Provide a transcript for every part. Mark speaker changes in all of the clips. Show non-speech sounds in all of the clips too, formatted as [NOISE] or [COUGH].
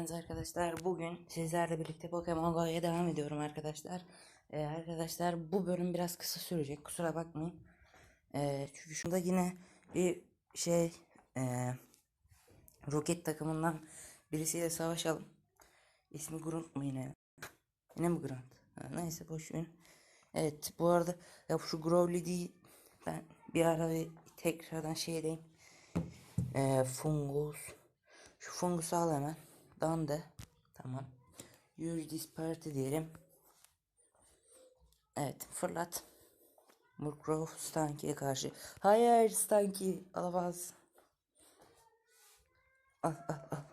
Speaker 1: geldiniz arkadaşlar. Bugün sizlerle birlikte Pokemon Go'ya devam ediyorum arkadaşlar. Ee, arkadaşlar bu bölüm biraz kısa sürecek. Kusura bakmayın. Ee, çünkü şurada yine bir şey ee, roket takımından birisiyle savaşalım. İsmi Grunt mu yine? Yine mi Grunt? Ha, neyse boş. Evet bu arada ya şu Growly değil. Ben bir ara bir tekrardan şey edeyim. Ee, fungus. Şu fungusu al hemen. Dande. Tamam. Use this party diyelim. Evet fırlat. Murkrov Stanky'ye karşı. Hayır Stanky alamaz. Al al al.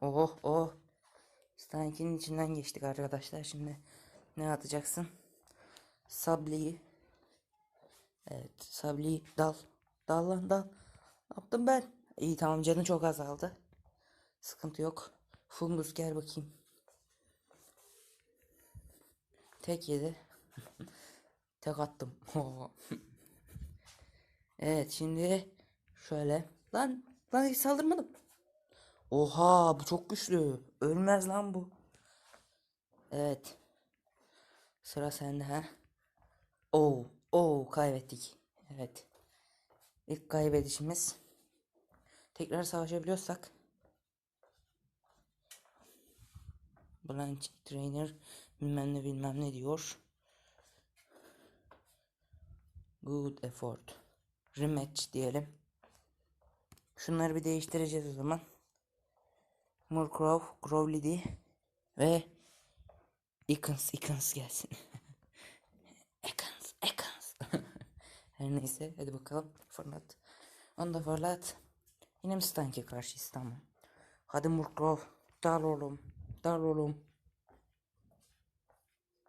Speaker 1: Oh oh. Stanky'nin içinden geçtik arkadaşlar. Şimdi ne atacaksın? Sabliyi. Evet sabliyi dal. Dal lan dal. Ne yaptım ben? İyi tamam canı çok azaldı. Sıkıntı yok. Fungus gel bakayım. Tek yedi. [LAUGHS] Tek attım. [LAUGHS] evet şimdi şöyle. Lan lan hiç saldırmadım. Oha bu çok güçlü. Ölmez lan bu. Evet. Sıra sende ha. Oo, oo kaybettik. Evet. İlk kaybedişimiz. Tekrar savaşabiliyorsak. Blanche Trainer bilmem ne bilmem ne diyor. Good effort. Rematch diyelim. Şunları bir değiştireceğiz o zaman. Murkrov, Growlithe ve Ekans, Ekans gelsin. [LAUGHS] Ekans, Ekans. [LAUGHS] Her neyse hadi bakalım fırlat. Onu da fırlat. Yine mi Stank'e karşıyız tamam. Hadi Murkrov. Dal oğlum. Dal oğlum.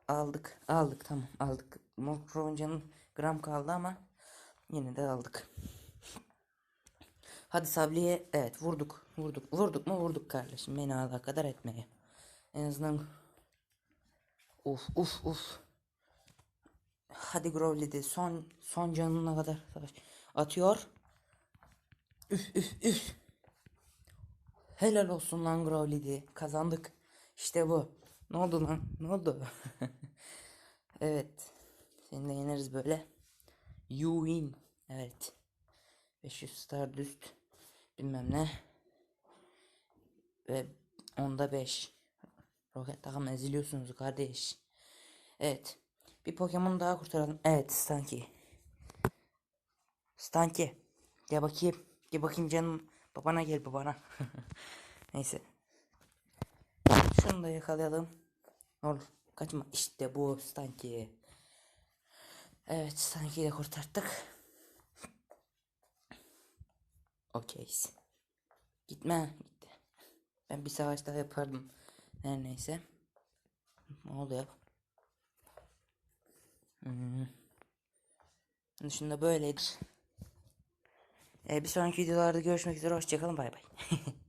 Speaker 1: Aldık. Aldık tamam aldık. Murkrov'un canı gram kaldı ama yine de aldık. Hadi Sabli'ye evet vurduk. Vurduk. Vurduk mu vurduk kardeşim. Beni alakadar etmeye. En azından Uf uf uf. Hadi Growlithe son son canına kadar. Atıyor. Üf üf üf. Helal olsun lan Growlithe. Kazandık. İşte bu. Ne oldu lan? Ne oldu? [LAUGHS] evet. Seni de yeneriz böyle. You win. Evet. 500 Stardust. Bilmem ne. Ve onda 5. Roket takım eziliyorsunuz kardeş. Evet. Bir Pokemon daha kurtaralım. Evet Stanky. Stanky. Gel bakayım. Gel bakayım canım. Babana gel babana. [LAUGHS] Neyse. Şunu da yakalayalım. Ol. Kaçma. İşte bu Stanky. Evet Stanky'yi de kurtardık. Okey. Gitme. Gitti. Ben bir savaş daha yapardım. Her neyse. Ne oluyor? Hmm. Dışında böyledir. Ee, bir sonraki videolarda görüşmek üzere. Hoşçakalın. Bay bay. [LAUGHS]